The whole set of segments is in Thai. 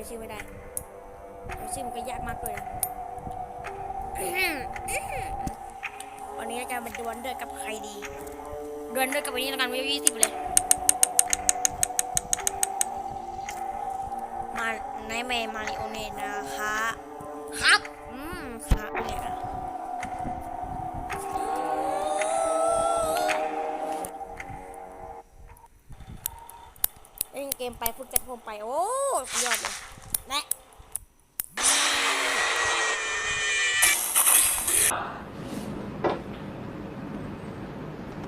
ไรก็ไม่รู้แต่ไม่ชื่อไม่ได้ชื่อมันก็ยากมากเลยวันนี้เราจะมาดวลเดือดกับใครดีดวลเดือดกับวันนี้แล้วกันไม่ยี่สิบเลย มาในเมมาริโอเนตนะคะ ครับ อืมครับเนี่ยเล่นเกมไปฝึกจัดผมไป โอ้สุดยอดเลย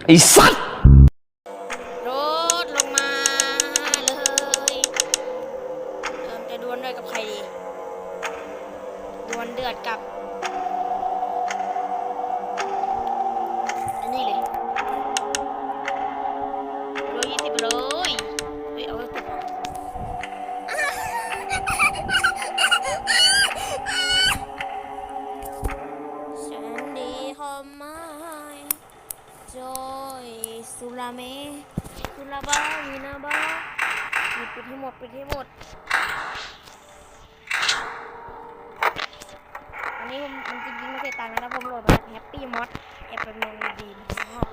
แล ปิดปที่หมดปที่หมด อันนี้ผมมันจริงๆไม่เสียตังค์นะผมโหลดมาแฮปปี้มอดแอปเป็นเมือนดีน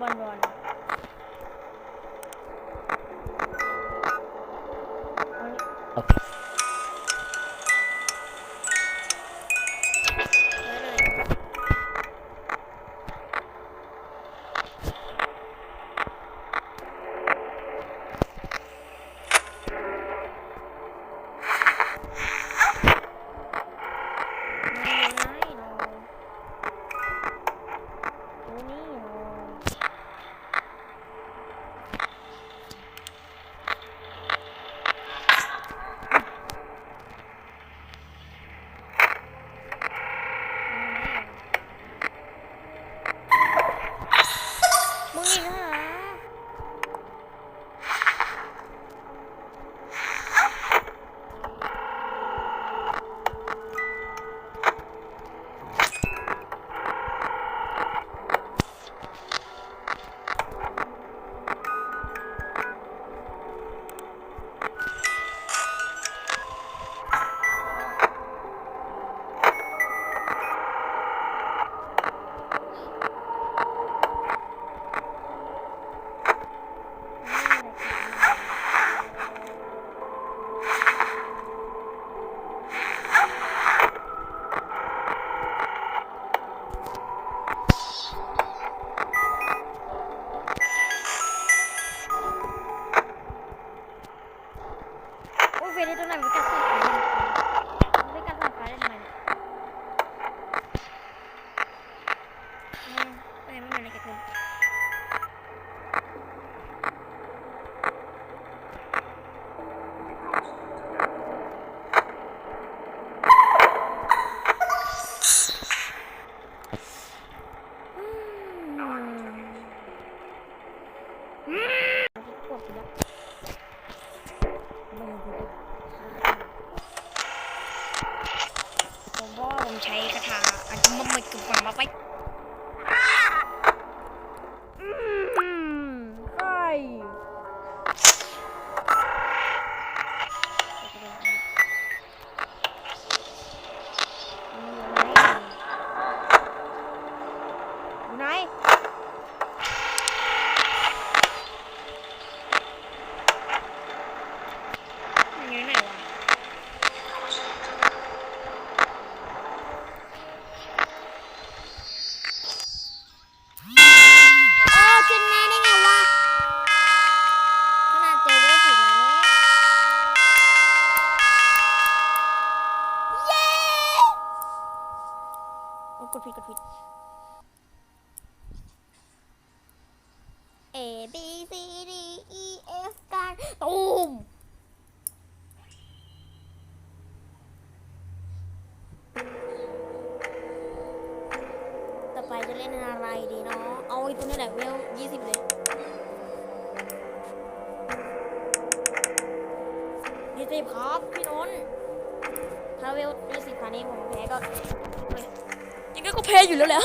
บอ คนผมใช้คาถาจจะมัเมันกึ่งมาไป กดผิดกดผิด A B C D E F กันตูมต่อไปจะเล่นอะไรดีเนาะ เอาไอ้ตัวนี้แหละเวลยี่สิบเลยยี่สิบครับ พี่นนท์ถ้าเวลยี่สิบตอนนี้ผมแพ้ก็ ยังไงก็แพ้อยู่แล้วแหละ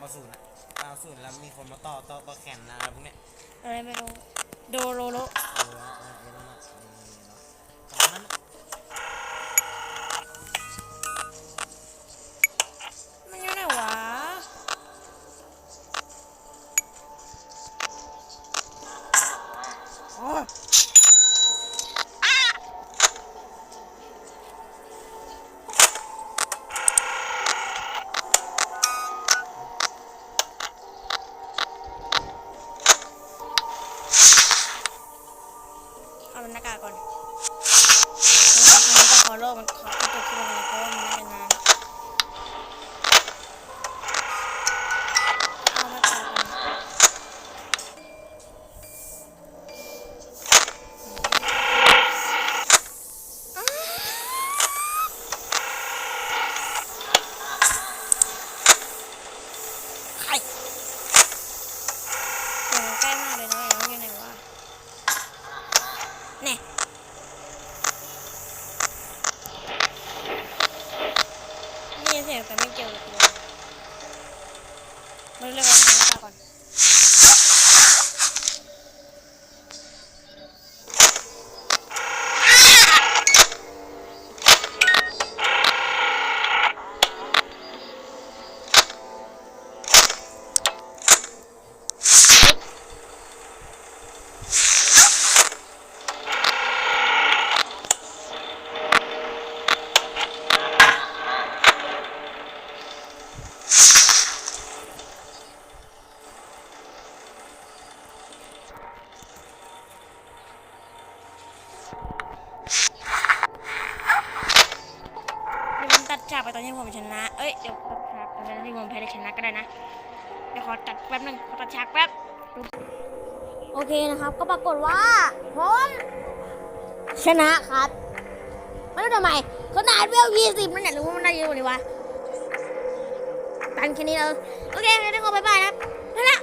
ปลาบอสูนอะปลาบอสูนแล้วมีคนมาต่อต่อต่อแขนอะไรพวกเนี้ยอะไรไม่รู้โดโรโร เออเออเออเออเนาะเออเนาะตอนนั้นมัน เอ นี่ ยเดี๋ยวตัดฉากตอนที่ผมแพ้ได้ชนะก็ได้นะ เดี๋ยวขอตัดแป๊บนึงขอตัดฉากแป๊บ โอเคนะครับ ก็ปรากฏว่าผมชนะครับไม่รู้ทำไมขนาดเวลยี่สิบมันเนี่ยหรือว่ามันได้เยอะกว่านี้วะตันแค่นี้เลยโอเคงั้นก็บ๊ายบายนะครับนั่นแหละ